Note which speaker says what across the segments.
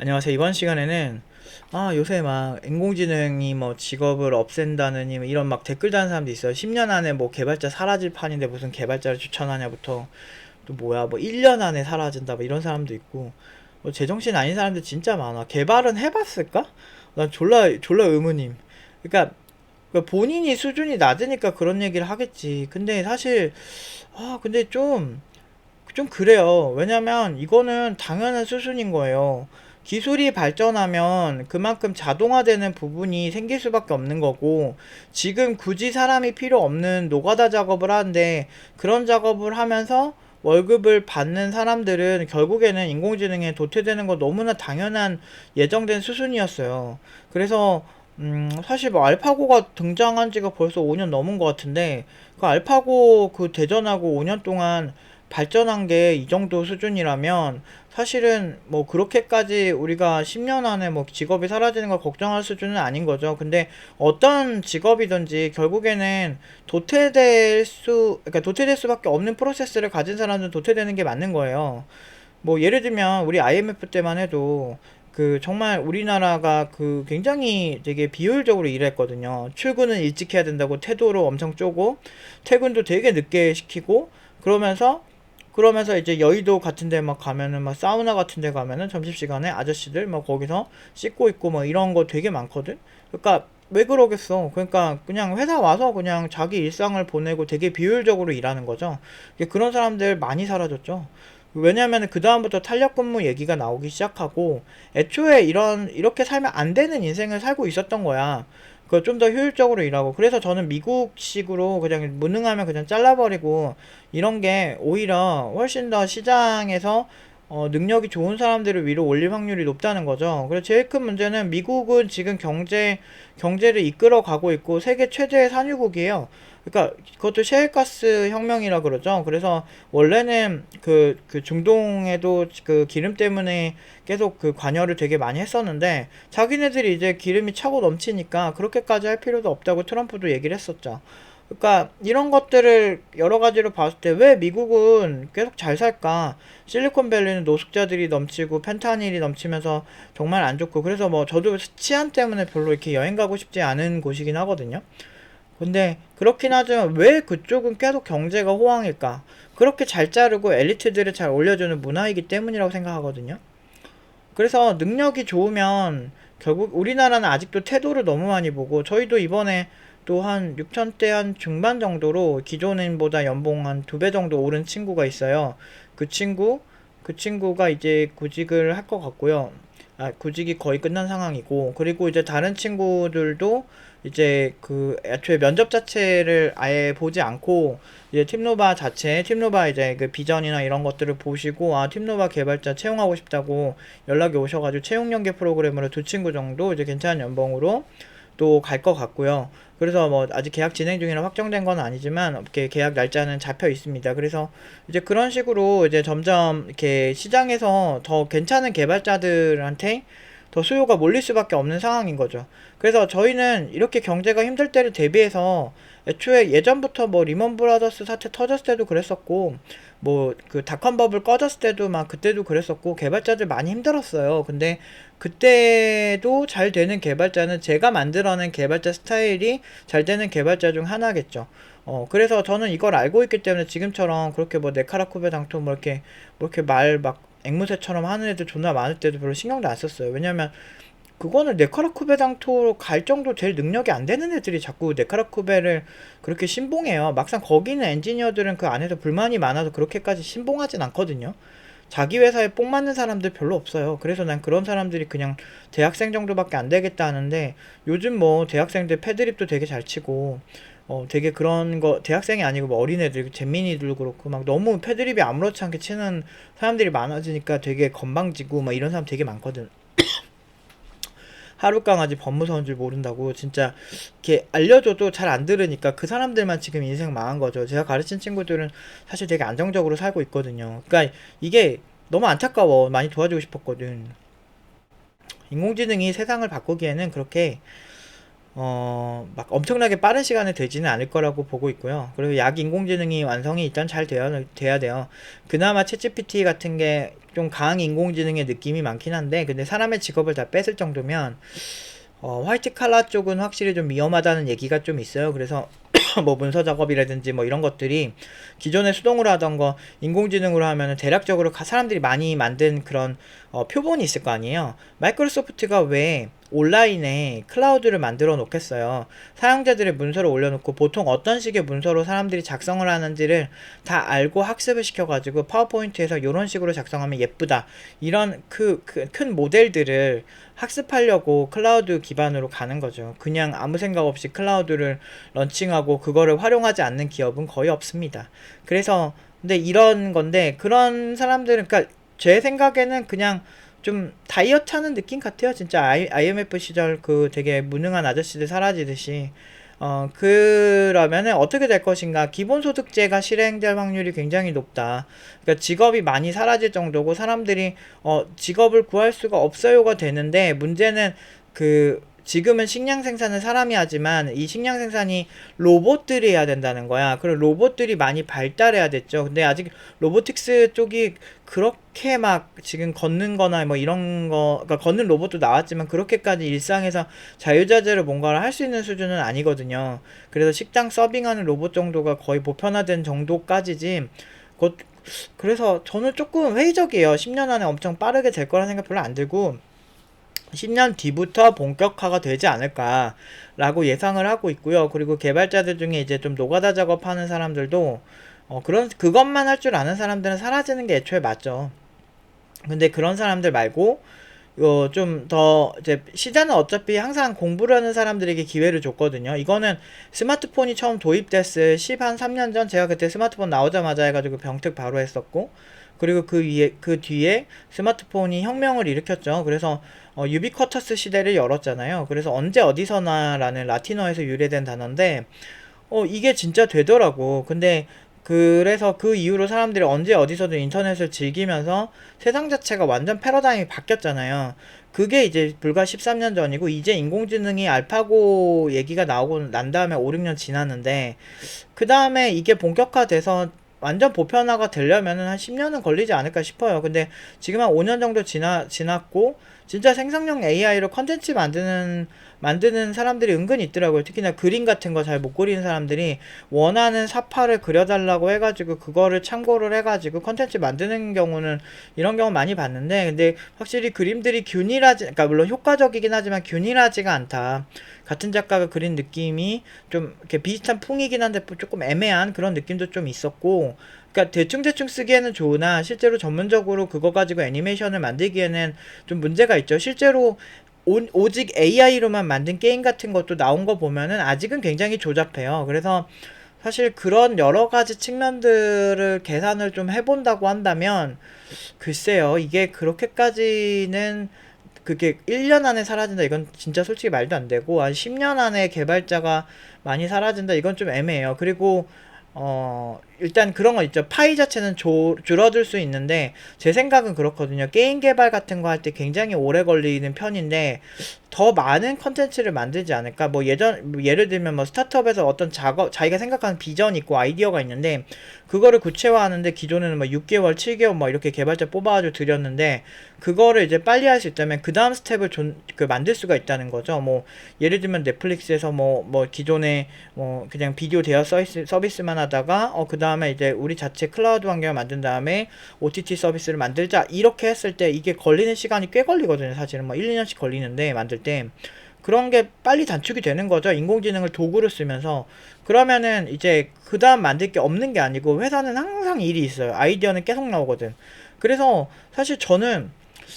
Speaker 1: 안녕하세요. 이번 시간에는 아 요새 막 인공지능이 뭐 직업을 없앤다느니 뭐 이런 막 댓글 다는 사람도 있어요. 10년 안에 뭐 개발자 사라질 판인데 무슨 개발자를 추천하냐부터 또 뭐야 뭐 1년 안에 사라진다 뭐 이런 사람도 있고 뭐 제정신 아닌 사람들 진짜 많아. 개발은 해봤을까? 난 졸라 졸라 의문임. 그러니까 그러니까 본인이 수준이 낮으니까 그런 얘기를 하겠지. 근데 사실 아 근데 좀좀 그래요. 왜냐면 이거는 당연한 수준인 거예요. 기술이 발전하면 그만큼 자동화되는 부분이 생길 수밖에 없는 거고, 지금 굳이 사람이 필요 없는 노가다 작업을 하는데, 그런 작업을 하면서 월급을 받는 사람들은 결국에는 인공지능에 도태되는 거 너무나 당연한 예정된 수순이었어요. 그래서, 음, 사실 뭐 알파고가 등장한 지가 벌써 5년 넘은 것 같은데, 그 알파고 그 대전하고 5년 동안 발전한 게 이 정도 수준이라면 사실은 뭐 그렇게까지 우리가 10년 안에 뭐 직업이 사라지는 걸 걱정할 수준은 아닌 거죠. 근데 어떤 직업이든지 결국에는 도태될 수, 그러니까 도태될 수밖에 없는 프로세스를 가진 사람은 도태되는 게 맞는 거예요. 뭐 예를 들면 우리 IMF 때만 해도 그 정말 우리나라가 그 굉장히 되게 비효율적으로 일했거든요. 출근은 일찍 해야 된다고 태도로 엄청 쪼고 퇴근도 되게 늦게 시키고 그러면서 그러면서 이제 여의도 같은 데 막 가면은 막 사우나 같은 데 가면은 점심시간에 아저씨들 막 거기서 씻고 있고 뭐 이런 거 되게 많거든. 그러니까 왜 그러겠어. 그러니까 그냥 회사 와서 그냥 자기 일상을 보내고 되게 비효율적으로 일하는 거죠. 그런 사람들 많이 사라졌죠. 왜냐하면 그 다음부터 탄력 근무 얘기가 나오기 시작하고 애초에 이런 이렇게 살면 안 되는 인생을 살고 있었던 거야. 그 좀 더 효율적으로 일하고 그래서 저는 미국식으로 그냥 무능하면 그냥 잘라버리고 이런 게 오히려 훨씬 더 시장에서 어, 능력이 좋은 사람들을 위로 올릴 확률이 높다는 거죠. 그래서 제일 큰 문제는 미국은 지금 경제, 경제를 이끌어 가고 있고 세계 최대의 산유국이에요. 그러니까 그것도 셰일가스 혁명이라 그러죠. 그래서 원래는 그, 그 중동에도 그 기름 때문에 계속 그 관여를 되게 많이 했었는데 자기네들이 이제 기름이 차고 넘치니까 그렇게까지 할 필요도 없다고 트럼프도 얘기를 했었죠. 그러니까 이런 것들을 여러 가지로 봤을 때 왜 미국은 계속 잘 살까? 실리콘밸리는 노숙자들이 넘치고 펜타닐이 넘치면서 정말 안 좋고 그래서 뭐 저도 치안 때문에 별로 이렇게 여행 가고 싶지 않은 곳이긴 하거든요. 근데 그렇긴 하지만 왜 그쪽은 계속 경제가 호황일까? 그렇게 잘 자르고 엘리트들을 잘 올려주는 문화이기 때문이라고 생각하거든요. 그래서 능력이 좋으면 결국 우리나라는 아직도 태도를 너무 많이 보고 저희도 이번에 또 한 6천대 한 중반 정도로 기존인보다 연봉 한 두 배 정도 오른 친구가 있어요. 그 친구 그 친구가 이제 구직을 할 것 같고요. 아, 구직이 거의 끝난 상황이고 그리고 이제 다른 친구들도 이제 그 애초에 면접 자체를 아예 보지 않고 이제 팀노바 자체 팀노바 이제 그 비전이나 이런 것들을 보시고 아 팀노바 개발자 채용하고 싶다고 연락이 오셔가지고 채용 연계 프로그램으로 두 친구 정도 이제 괜찮은 연봉으로 또 갈 것 같고요. 그래서 뭐 아직 계약 진행 중이라 확정된 건 아니지만 이렇게 계약 날짜는 잡혀 있습니다. 그래서 이제 그런 식으로 이제 점점 이렇게 시장에서 더 괜찮은 개발자들한테 더 수요가 몰릴 수밖에 없는 상황인 거죠. 그래서 저희는 이렇게 경제가 힘들 때를 대비해서 애초에 예전부터 뭐 리먼 브라더스 사태 터졌을 때도 그랬었고 뭐 그 닷컴 버블 꺼졌을 때도 막 그때도 그랬었고 개발자들 많이 힘들었어요. 근데 그때도 잘 되는 개발자는 제가 만들어낸 개발자 스타일이 잘 되는 개발자 중 하나겠죠. 어, 그래서 저는 이걸 알고 있기 때문에 지금처럼 그렇게 뭐 네카라쿠베 당토 뭐 이렇게 뭐 이렇게 말 막 앵무새처럼 하는 애들 존나 많을 때도 별로 신경도 안 썼어요. 왜냐면 그거는 네카라쿠베 당토로 갈 정도 될 능력이 안 되는 애들이 자꾸 네카라쿠베를 그렇게 신봉해요. 막상 거기 있는 엔지니어들은 그 안에서 불만이 많아서 그렇게까지 신봉하진 않거든요. 자기 회사에 뽕 맞는 사람들 별로 없어요. 그래서 난 그런 사람들이 그냥 대학생 정도밖에 안 되겠다 하는데 요즘 뭐 대학생들 패드립도 되게 잘 치고 어 되게 그런 거 대학생이 아니고 뭐 어린애들 잼민이들도 그렇고 막 너무 패드립이 아무렇지 않게 치는 사람들이 많아지니까 되게 건방지고 막 이런 사람 되게 많거든. 하루 강아지 법무사인 줄 모른다고 진짜 이렇게 알려줘도 잘 안 들으니까 그 사람들만 지금 인생 망한 거죠. 제가 가르친 친구들은 사실 되게 안정적으로 살고 있거든요. 그러니까 이게 너무 안타까워. 많이 도와주고 싶었거든. 인공지능이 세상을 바꾸기에는 그렇게 어, 막 엄청나게 빠른 시간에 되지는 않을 거라고 보고 있고요. 그리고 약 인공지능이 완성이 일단 잘 돼야, 돼야 돼요. 그나마 챗GPT 같은 게 좀 강한 인공지능의 느낌이 많긴 한데, 근데 사람의 직업을 다 뺏을 정도면, 어, 화이트 칼라 쪽은 확실히 좀 위험하다는 얘기가 좀 있어요. 그래서 뭐 문서 작업이라든지 뭐 이런 것들이 기존에 수동으로 하던 거 인공지능으로 하면은 대략적으로 가- 사람들이 많이 만든 그런 어, 표본이 있을 거 아니에요. 마이크로소프트가 왜 온라인에 클라우드를 만들어 놓겠어요. 사용자들의 문서를 올려놓고 보통 어떤 식의 문서로 사람들이 작성을 하는지를 다 알고 학습을 시켜가지고 파워포인트에서 이런 식으로 작성하면 예쁘다. 이런 그큰 모델들을 학습하려고 클라우드 기반으로 가는 거죠. 그냥 아무 생각 없이 클라우드를 런칭하고 그거를 활용하지 않는 기업은 거의 없습니다. 그래서 근데 이런 건데 그런 사람들은 그러니까 제 생각에는 그냥 좀 다이어트 하는 느낌 같아요. 진짜 I, IMF 시절 그 되게 무능한 아저씨들 사라지듯이 어 그러면은 어떻게 될 것인가? 기본소득제가 실행될 확률이 굉장히 높다. 그러니까 직업이 많이 사라질 정도고 사람들이 어 직업을 구할 수가 없어요가 되는데 문제는 그 지금은 식량 생산은 사람이 하지만 이 식량 생산이 로봇들이 해야 된다는 거야. 그리고 로봇들이 많이 발달해야 됐죠. 근데 아직 로보틱스 쪽이 그렇게 막 지금 걷는 거나 뭐 이런 거, 그러니까 걷는 로봇도 나왔지만 그렇게까지 일상에서 자유자재로 뭔가를 할 수 있는 수준은 아니거든요. 그래서 식당 서빙하는 로봇 정도가 거의 보편화된 정도까지지. 곧 그래서 저는 조금 회의적이에요. 10년 안에 엄청 빠르게 될 거라는 생각 별로 안 들고 10년 뒤부터 본격화가 되지 않을까라고 예상을 하고 있고요. 그리고 개발자들 중에 이제 좀 노가다 작업하는 사람들도 어 그런 그것만 할 줄 아는 사람들은 사라지는 게 애초에 맞죠. 근데 그런 사람들 말고 어, 좀 더 이제 시장은 어차피 항상 공부를 하는 사람들에게 기회를 줬거든요. 이거는 스마트폰이 처음 도입됐을 10 한 3년 전 제가 그때 스마트폰 나오자마자 해가지고 병특 바로 했었고 그리고 그 위에 그 뒤에 스마트폰이 혁명을 일으켰죠. 그래서 어, 유비쿼터스 시대를 열었잖아요. 그래서 언제 어디서나라는 라틴어에서 유래된 단어인데 어 이게 진짜 되더라고. 근데 그래서 그 이후로 사람들이 언제 어디서든 인터넷을 즐기면서 세상 자체가 완전 패러다임이 바뀌었잖아요. 그게 이제 불과 13년 전이고 이제 인공지능이 알파고 얘기가 나오고 난 다음에 5, 6년 지났는데 그 다음에 이게 본격화돼서 완전 보편화가 되려면은 한 10년은 걸리지 않을까 싶어요. 근데 지금 한 5년 정도 지나, 지났고, 진짜 생성형 AI로 컨텐츠 만드는, 만드는 사람들이 은근히 있더라고요. 특히나 그림 같은 거 잘 못 그리는 사람들이 원하는 사파를 그려달라고 해가지고, 그거를 참고를 해가지고 컨텐츠 만드는 경우는 이런 경우 많이 봤는데, 근데 확실히 그림들이 균일하지, 그러니까 물론 효과적이긴 하지만 균일하지가 않다. 같은 작가가 그린 느낌이 좀 이렇게 비슷한 풍이긴 한데 조금 애매한 그런 느낌도 좀 있었고 그러니까 대충 대충 쓰기에는 좋으나 실제로 전문적으로 그거 가지고 애니메이션을 만들기에는 좀 문제가 있죠. 실제로 오, 오직 AI로만 만든 게임 같은 것도 나온 거 보면은 아직은 굉장히 조잡해요. 그래서 사실 그런 여러 가지 측면들을 계산을 좀 해본다고 한다면 글쎄요, 이게 그렇게까지는 그게 1년 안에 사라진다 이건 진짜 솔직히 말도 안 되고 한 10년 안에 개발자가 많이 사라진다 이건 좀 애매해요. 그리고 어 일단 그런 거 있죠. 파이 자체는 조, 줄어들 수 있는데 제 생각은 그렇거든요. 게임 개발 같은 거 할 때 굉장히 오래 걸리는 편인데 더 많은 컨텐츠를 만들지 않을까? 뭐 예전 뭐 예를 들면 뭐 스타트업에서 어떤 작업 자기가 생각하는 비전이 있고 아이디어가 있는데 그거를 구체화하는데 기존에는 뭐 6개월, 7개월 뭐 이렇게 개발자 뽑아가지고 들였는데 그거를 이제 빨리 할 수 있다면 그 다음 스텝을 존, 그 만들 수가 있다는 거죠. 뭐 예를 들면 넷플릭스에서 뭐뭐 기존에 뭐 그냥 비디오 대여 서비스 서비스만 하다가 어그 다음 에 이제 우리 자체 클라우드 환경을 만든 다음에 OTT 서비스를 만들자 이렇게 했을 때 이게 걸리는 시간이 꽤 걸리거든요. 사실은 뭐 1, 2년씩 걸리는데 만들 때 그런 게 빨리 단축이 되는 거죠. 인공지능을 도구로 쓰면서. 그러면은 이제 그 다음 만들 게 없는 게 아니고 회사는 항상 일이 있어요. 아이디어는 계속 나오거든. 그래서 사실 저는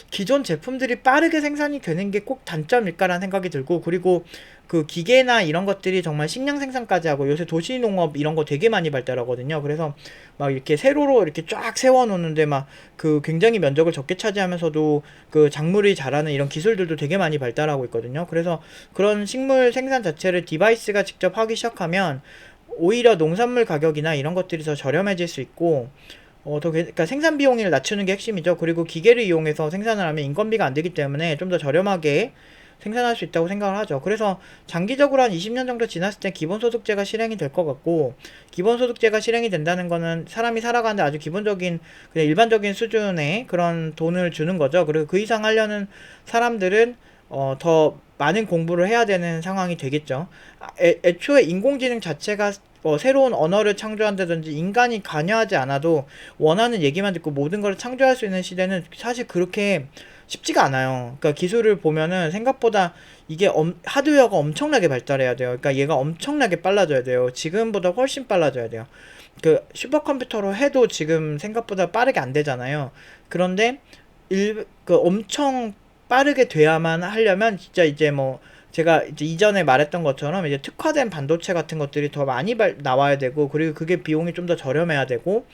Speaker 1: 기존 제품들이 빠르게 생산이 되는 게 꼭 단점일까라는 생각이 들고 그리고 그 기계나 이런 것들이 정말 식량 생산까지 하고 요새 도시 농업 이런 거 되게 많이 발달하거든요. 그래서 막 이렇게 세로로 이렇게 쫙 세워 놓는데 막 그 굉장히 면적을 적게 차지하면서도 그 작물이 자라는 이런 기술들도 되게 많이 발달하고 있거든요. 그래서 그런 식물 생산 자체를 디바이스가 직접 하기 시작하면 오히려 농산물 가격이나 이런 것들이 더 저렴해질 수 있고 어, 더, 그- 그러니까 생산 비용을 낮추는 게 핵심이죠. 그리고 기계를 이용해서 생산을 하면 인건비가 안 되기 때문에 좀 더 저렴하게 생산할 수 있다고 생각을 하죠. 그래서 장기적으로 한 20년 정도 지났을 때 기본소득제가 실행이 될 것 같고 기본소득제가 실행이 된다는 거는 사람이 살아가는데 아주 기본적인 그냥 일반적인 수준의 그런 돈을 주는 거죠. 그리고 그 이상 하려는 사람들은 어, 더 많은 공부를 해야 되는 상황이 되겠죠. 아, 애, 애초에 인공지능 자체가 어, 새로운 언어를 창조한다든지 인간이 관여하지 않아도 원하는 얘기만 듣고 모든 걸 창조할 수 있는 시대는 사실 그렇게 쉽지가 않아요. 그러니까 기술을 보면은 생각보다 이게 엄, 하드웨어가 엄청나게 발달해야 돼요. 그러니까 얘가 엄청나게 빨라져야 돼요. 지금보다 훨씬 빨라져야 돼요. 그 슈퍼컴퓨터로 해도 지금 생각보다 빠르게 안 되잖아요. 그런데 일, 그 엄청 빠르게 돼야만 하려면 진짜 이제 뭐 제가 이제 이전에 말했던 것처럼 이제 특화된 반도체 같은 것들이 더 많이 발, 나와야 되고 그리고 그게 비용이 좀 더 저렴해야 되고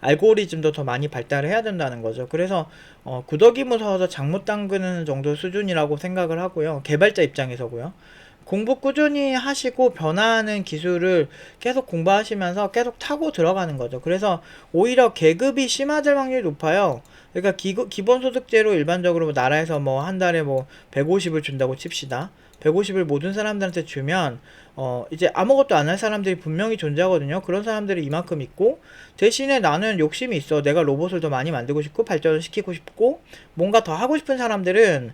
Speaker 1: 알고리즘도 더 많이 발달을 해야 된다는 거죠. 그래서 어, 구더기 무서워서 장못 담그는 정도 수준이라고 생각을 하고요. 개발자 입장에서고요. 공부 꾸준히 하시고 변화하는 기술을 계속 공부하시면서 계속 타고 들어가는 거죠. 그래서 오히려 계급이 심화될 확률이 높아요. 그러니까 기, 기본소득제로 일반적으로 뭐 나라에서 뭐 한 달에 뭐 150을 준다고 칩시다. 150을 모든 사람들한테 주면 어 이제 아무것도 안 할 사람들이 분명히 존재하거든요. 그런 사람들이 이만큼 있고 대신에 나는 욕심이 있어. 내가 로봇을 더 많이 만들고 싶고 발전을 시키고 싶고 뭔가 더 하고 싶은 사람들은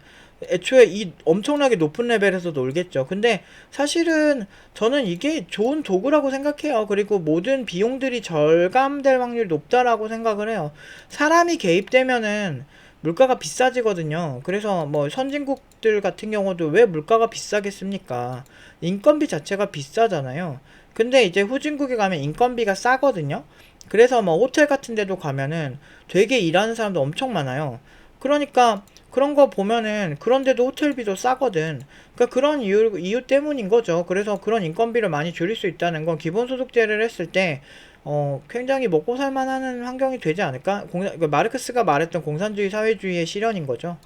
Speaker 1: 애초에 이 엄청나게 높은 레벨에서 놀겠죠. 근데 사실은 저는 이게 좋은 도구라고 생각해요. 그리고 모든 비용들이 절감될 확률이 높다라고 생각을 해요. 사람이 개입되면은 물가가 비싸지거든요. 그래서 뭐 선진국들 같은 경우도 왜 물가가 비싸겠습니까? 인건비 자체가 비싸잖아요. 근데 이제 후진국에 가면 인건비가 싸거든요. 그래서 뭐 호텔 같은 데도 가면은 되게 일하는 사람도 엄청 많아요. 그러니까 그런 거 보면은 그런데도 호텔비도 싸거든. 그러니까 그런 이유 이유 때문인 거죠. 그래서 그런 인건비를 많이 줄일 수 있다는 건 기본소득제를 했을 때 어, 굉장히 먹고 살만하는 환경이 되지 않을까? 공산, 그 마르크스가 말했던 공산주의 사회주의의 실현인 거죠.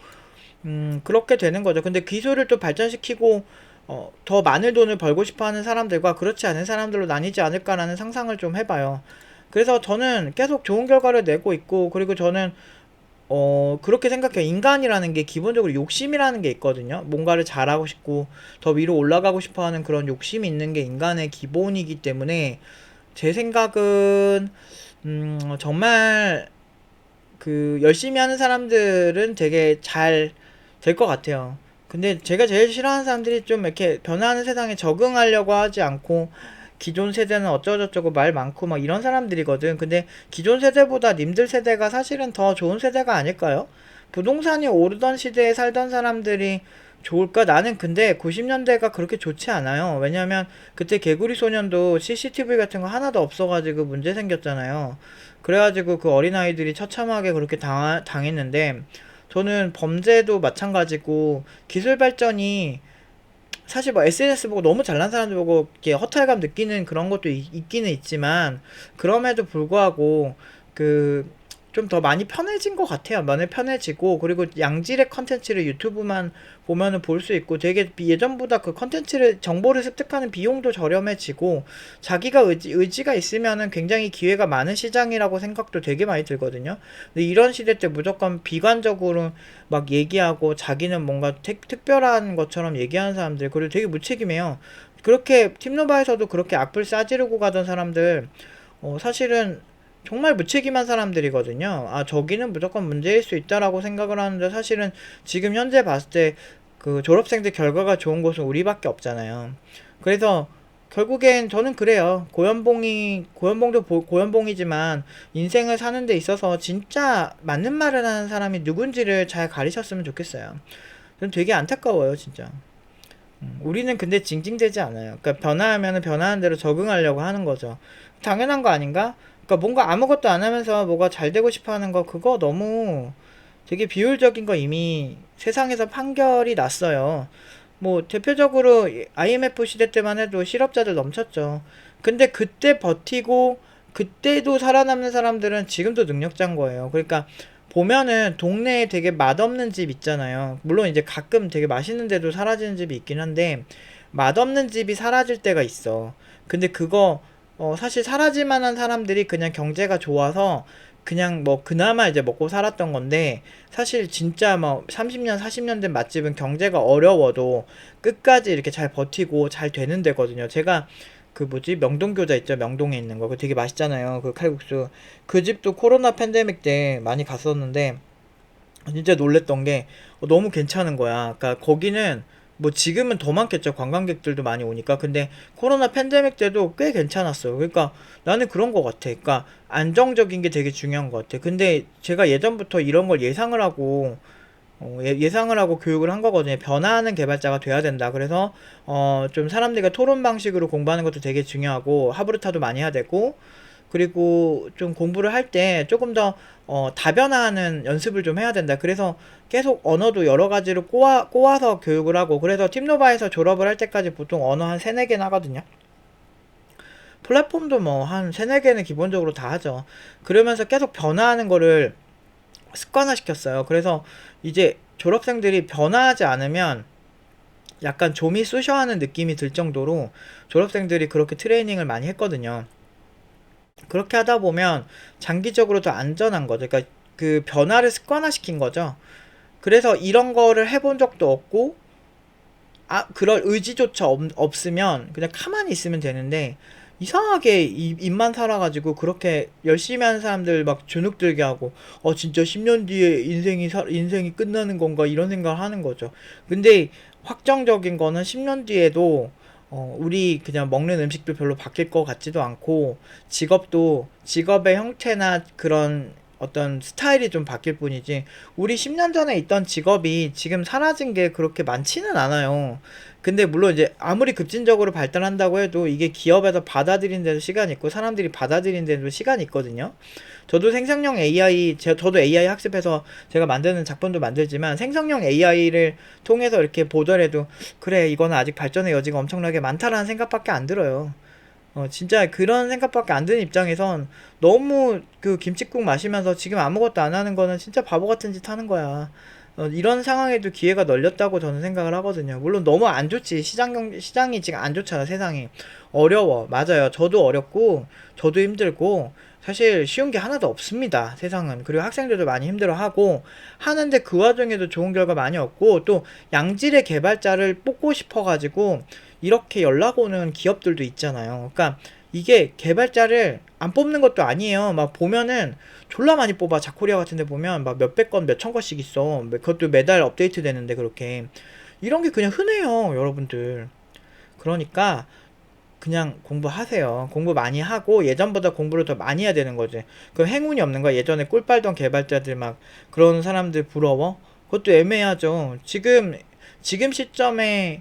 Speaker 1: 음, 그렇게 되는 거죠. 근데 기술을 또 발전시키고, 어, 더 많은 돈을 벌고 싶어 하는 사람들과 그렇지 않은 사람들로 나뉘지 않을까라는 상상을 좀 해봐요. 그래서 저는 계속 좋은 결과를 내고 있고, 그리고 저는, 어, 그렇게 생각해요. 인간이라는 게 기본적으로 욕심이라는 게 있거든요. 뭔가를 잘하고 싶고, 더 위로 올라가고 싶어 하는 그런 욕심이 있는 게 인간의 기본이기 때문에, 제 생각은 음, 정말 그 열심히 하는 사람들은 되게 잘 될 것 같아요. 근데 제가 제일 싫어하는 사람들이 좀 이렇게 변화하는 세상에 적응하려고 하지 않고 기존 세대는 어쩌고저쩌고 말 많고 막 이런 사람들이거든. 근데 기존 세대보다 님들 세대가 사실은 더 좋은 세대가 아닐까요? 부동산이 오르던 시대에 살던 사람들이 좋을까? 나는 근데 90년대가 그렇게 좋지 않아요. 왜냐면 그때 개구리 소년도 CCTV 같은 거 하나도 없어가지고 문제 생겼잖아요. 그래가지고 그 어린아이들이 처참하게 그렇게 당, 당했는데 저는 범죄도 마찬가지고 기술 발전이 사실 뭐 SNS 보고 너무 잘난 사람들 보고 이렇게 허탈감 느끼는 그런 것도 있, 있기는 있지만 그럼에도 불구하고 그 좀 더 많이 편해진 것 같아요. 많이 편해지고 그리고 양질의 컨텐츠를 유튜브만 보면은 볼 수 있고 되게 비- 예전보다 그 컨텐츠를 정보를 습득하는 비용도 저렴해지고 자기가 의지, 의지가 있으면은 굉장히 기회가 많은 시장이라고 생각도 되게 많이 들거든요. 근데 이런 시대 때 무조건 비관적으로 막 얘기하고 자기는 뭔가 특, 특별한 것처럼 얘기하는 사람들 그리고 되게 무책임해요. 그렇게 팀노바에서도 그렇게 악플 싸지르고 가던 사람들 어, 사실은 정말 무책임한 사람들이거든요. 아, 저기는 무조건 문제일 수 있다라고 생각을 하는데 사실은 지금 현재 봤을 때 그 졸업생들 결과가 좋은 곳은 우리밖에 없잖아요. 그래서 결국엔 저는 그래요. 고연봉이, 고연봉도 보- 고연봉이지만 인생을 사는 데 있어서 진짜 맞는 말을 하는 사람이 누군지를 잘 가리셨으면 좋겠어요. 저는 되게 안타까워요, 진짜. 음, 우리는 근데 징징대지 않아요. 그러니까 변화하면 변화하는 대로 적응하려고 하는 거죠. 당연한 거 아닌가? 그러니까 뭔가 아무것도 안 하면서 뭐가 잘 되고 싶어 하는 거 그거 너무 되게 비효율적인 거 이미 세상에서 판결이 났어요. 뭐 대표적으로 IMF 시대 때만 해도 실업자들 넘쳤죠. 근데 그때 버티고 그때도 살아남는 사람들은 지금도 능력자인 거예요. 그러니까 보면은 동네에 되게 맛없는 집 있잖아요. 물론 이제 가끔 되게 맛있는 데도 사라지는 집이 있긴 한데 맛없는 집이 사라질 때가 있어. 근데 그거 어 사실 사라질 만 한 사람들이 그냥 경제가 좋아서 그냥 뭐 그나마 이제 먹고 살았던 건데 사실 진짜 뭐 30년 40년 된 맛집은 경제가 어려워도 끝까지 이렇게 잘 버티고 잘 되는 데거든요. 제가 그 뭐지? 명동교자 있죠? 명동에 있는 거. 그거 되게 맛있잖아요. 그 칼국수. 그 집도 코로나 팬데믹 때 많이 갔었는데 진짜 놀랬던 게 어, 너무 괜찮은 거야. 그러니까 거기는 뭐 지금은 더 많겠죠. 관광객들도 많이 오니까. 근데 코로나 팬데믹 때도 꽤 괜찮았어요. 그러니까 나는 그런 거 같아. 그러니까 안정적인 게 되게 중요한 것 같아. 근데 제가 예전부터 이런 걸 예상을 하고 어, 예- 예상을 하고 교육을 한 거거든요. 변화하는 개발자가 돼야 된다. 그래서 어, 좀 사람들과 토론 방식으로 공부하는 것도 되게 중요하고 하브르타도 많이 해야 되고 그리고 좀 공부를 할 때 조금 더 어, 다변화하는 연습을 좀 해야 된다. 그래서 계속 언어도 여러 가지로 꼬아, 꼬아서 교육을 하고 그래서 팀노바에서 졸업을 할 때까지 보통 언어 한 세네 개나 하거든요. 플랫폼도 뭐 한 세네 개는 기본적으로 다 하죠. 그러면서 계속 변화하는 거를 습관화시켰어요. 그래서 이제 졸업생들이 변화하지 않으면 약간 좀이 쑤셔하는 느낌이 들 정도로 졸업생들이 그렇게 트레이닝을 많이 했거든요. 그렇게 하다 보면 장기적으로 더 안전한 거죠. 그러니까 그 변화를 습관화시킨 거죠. 그래서 이런 거를 해본 적도 없고, 아, 그럴 의지조차 없, 없으면 그냥 가만히 있으면 되는데, 이상하게 이- 입만 살아가지고 그렇게 열심히 하는 사람들 막 주눅 들게 하고, 어, 진짜 10년 뒤에 인생이, 사- 인생이 끝나는 건가 이런 생각을 하는 거죠. 근데 확정적인 거는 10년 뒤에도 어, 우리 그냥 먹는 음식도 별로 바뀔 것 같지도 않고, 직업도 직업의 형태나 그런 어떤 스타일이 좀 바뀔 뿐이지, 우리 10년 전에 있던 직업이 지금 사라진 게 그렇게 많지는 않아요. 근데 물론 이제 아무리 급진적으로 발달한다고 해도 이게 기업에서 받아들이는 데도 시간이 있고 사람들이 받아들이는 데도 시간이 있거든요. 저도 생성형 AI, 제, 저도 AI 학습해서 제가 만드는 작품도 만들지만 생성형 AI를 통해서 이렇게 보더라도 그래 이거는 아직 발전의 여지가 엄청나게 많다라는 생각밖에 안 들어요. 어, 진짜 그런 생각밖에 안 드는 입장에선 너무 그 김칫국 마시면서 지금 아무것도 안 하는 거는 진짜 바보 같은 짓 하는 거야. 어, 이런 상황에도 기회가 널렸다고 저는 생각을 하거든요. 물론 너무 안 좋지. 시장 경, 시장이 지금 안 좋잖아, 세상이. 어려워. 맞아요. 저도 어렵고, 저도 힘들고, 사실 쉬운 게 하나도 없습니다. 세상은. 그리고 학생들도 많이 힘들어하고, 하는데 그 와중에도 좋은 결과 많이 얻고, 또 양질의 개발자를 뽑고 싶어가지고, 이렇게 연락 오는 기업들도 있잖아요. 그러니까 이게 개발자를 안 뽑는 것도 아니에요. 막 보면은 졸라 많이 뽑아. 자코리아 같은 데 보면 막 몇백 건, 몇천 건씩 있어. 그것도 매달 업데이트 되는데 그렇게. 이런 게 그냥 흔해요, 여러분들. 그러니까 그냥 공부하세요. 공부 많이 하고 예전보다 공부를 더 많이 해야 되는 거지. 그 행운이 없는 거야. 예전에 꿀 빨던 개발자들 막 그런 사람들 부러워? 그것도 애매하죠. 지금 지금 시점에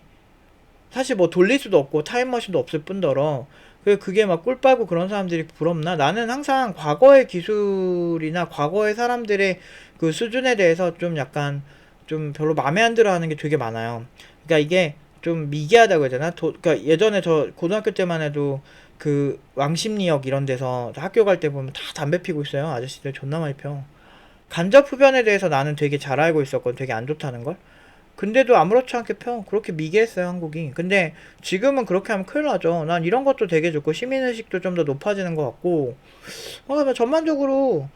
Speaker 1: 사실 뭐 돌릴 수도 없고 타임머신도 없을 뿐더러 그 그게 막꿀 빨고 그런 사람들이 부럽나? 나는 항상 과거의 기술이나 과거의 사람들의 그 수준에 대해서 좀 약간 좀 별로 마음에 안 들어 하는 게 되게 많아요. 그러니까 이게 좀 미개하다고 해야 되나? 도, 그러니까 예전에 저 고등학교 때만 해도 그 왕십리역 이런 데서 학교 갈 때 보면 다 담배 피고 있어요. 아저씨들 존나 많이 펴. 간접 흡연에 대해서 나는 되게 잘 알고 있었거든. 되게 안 좋다는 걸. 근데도 아무렇지 않게 펴. 그렇게 미개했어요, 한국이. 근데 지금은 그렇게 하면 큰일 나죠. 난 이런 것도 되게 좋고, 시민의식도 좀 더 높아지는 것 같고, 어, 전반적으로,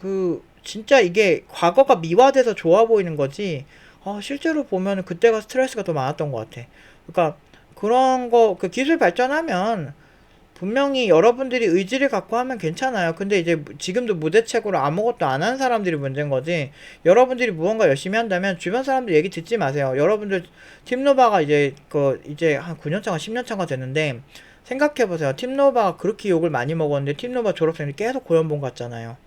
Speaker 1: 그, 진짜 이게 과거가 미화돼서 좋아 보이는 거지, 어, 실제로 보면은 그때가 스트레스가 더 많았던 것 같아. 그러니까, 그런 거, 그 기술 발전하면, 분명히 여러분들이 의지를 갖고 하면 괜찮아요. 근데 이제 지금도 무대책으로 아무것도 안 하는 사람들이 문제인 거지. 여러분들이 무언가 열심히 한다면 주변 사람들 얘기 듣지 마세요. 여러분들 팀노바가 이제 그 이제 한 9년 차가 10년 차가 됐는데 생각해 보세요. 팀노바가 그렇게 욕을 많이 먹었는데 팀노바 졸업생들이 계속 고연봉 갔잖아요.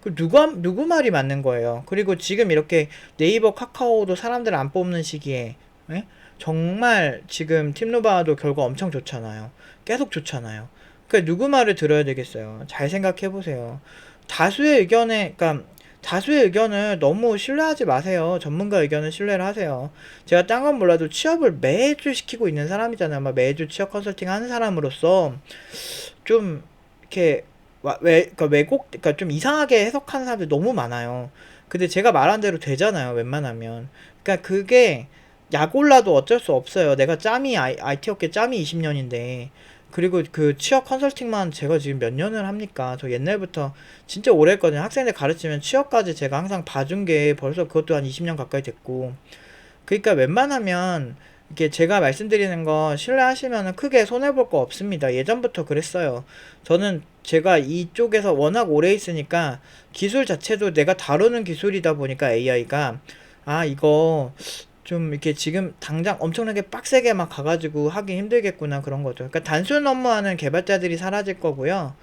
Speaker 1: 그 누가 누구 말이 맞는 거예요. 그리고 지금 이렇게 네이버 카카오도 사람들 안 뽑는 시기에 예? 정말 지금 팀노바도 결과 엄청 좋잖아요. 계속 좋잖아요. 그러니까 누구 말을 들어야 되겠어요. 잘 생각해 보세요. 다수의 의견에, 그러니까 다수의 의견을 너무 신뢰하지 마세요. 전문가 의견을 신뢰를 하세요. 제가 딴 건 몰라도 취업을 매주 시키고 있는 사람이잖아요. 막 매주 취업 컨설팅 하는 사람으로서 좀 이렇게 와- 왜, 그러니까 왜곡, 그러니까 좀 이상하게 해석하는 사람들이 너무 많아요. 근데 제가 말한 대로 되잖아요. 웬만하면. 그러니까 그게 약 올라도 어쩔 수 없어요. 내가 짬이 아이, IT 업계 짬이 20년인데 그리고 그 취업 컨설팅만 제가 지금 몇 년을 합니까? 저 옛날부터 진짜 오래 했거든요. 학생들 가르치면 취업까지 제가 항상 봐준 게 벌써 그것도 한 20년 가까이 됐고. 그러니까 웬만하면 이게 제가 말씀드리는 거 신뢰하시면은 크게 손해볼 거 없습니다. 예전부터 그랬어요. 저는 제가 이쪽에서 워낙 오래 있으니까 기술 자체도 내가 다루는 기술이다 보니까 AI가 아, 이거 좀 이렇게 지금 당장 엄청나게 빡세게 막 가가지고 하기 힘들겠구나 그런 거죠. 그러니까 단순 업무하는 개발자들이 사라질 거고요.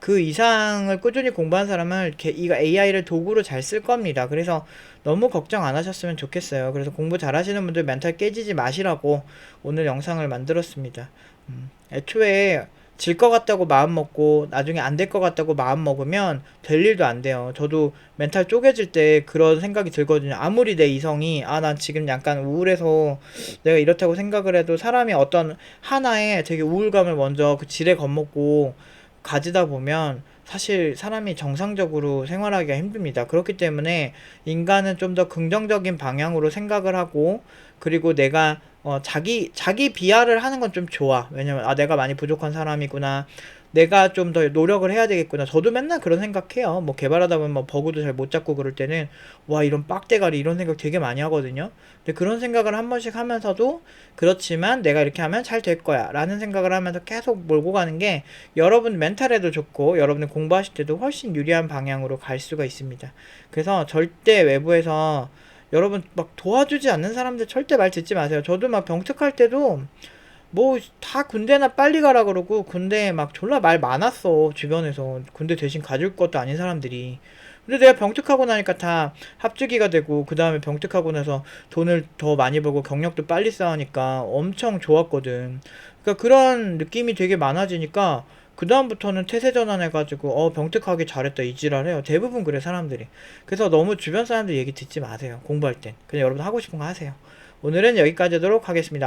Speaker 1: 그 이상을 꾸준히 공부한 사람은 개- 이거 AI를 도구로 잘 쓸 겁니다. 그래서 너무 걱정 안 하셨으면 좋겠어요. 그래서 공부 잘 하시는 분들 멘탈 깨지지 마시라고 오늘 영상을 만들었습니다. 음, 애초에 질 것 같다고 마음 먹고 나중에 안 될 것 같다고 마음 먹으면 될 일도 안 돼요. 저도 멘탈 쪼개질 때 그런 생각이 들거든요. 아무리 내 이성이 아, 난 지금 약간 우울해서 내가 이렇다고 생각을 해도 사람이 어떤 하나에 되게 우울감을 먼저 그 질에 겁먹고 가지다 보면 사실 사람이 정상적으로 생활하기가 힘듭니다. 그렇기 때문에 인간은 좀 더 긍정적인 방향으로 생각을 하고 그리고 내가 어 자기 자기 비하를 하는 건 좀 좋아. 왜냐면 아 내가 많이 부족한 사람이구나. 내가 좀 더 노력을 해야 되겠구나. 저도 맨날 그런 생각해요. 뭐 개발하다 보면 뭐 버그도 잘 못 잡고 그럴 때는 와 이런 빡대가리 이런 생각 되게 많이 하거든요. 근데 그런 생각을 한 번씩 하면서도 그렇지만 내가 이렇게 하면 잘 될 거야 라는 생각을 하면서 계속 몰고 가는 게 여러분 멘탈에도 좋고 여러분들 공부하실 때도 훨씬 유리한 방향으로 갈 수가 있습니다. 그래서 절대 외부에서 여러분 막 도와주지 않는 사람들 절대 말 듣지 마세요. 저도 막 병특할 때도 뭐 다 군대나 빨리 가라 그러고 군대 막 졸라 말 많았어 주변에서. 군대 대신 가줄 것도 아닌 사람들이. 근데 내가 병특하고 나니까 다 합주기가 되고 그 다음에 병특하고 나서 돈을 더 많이 벌고 경력도 빨리 쌓으니까 엄청 좋았거든. 그러니까 그런 느낌이 되게 많아지니까 그 다음부터는 태세 전환해가지고 어 병특하게 잘했다 이 지랄해요. 대부분 그래 사람들이. 그래서 너무 주변 사람들 얘기 듣지 마세요. 공부할 땐. 그냥 여러분 하고 싶은 거 하세요. 오늘은 여기까지 하도록 하겠습니다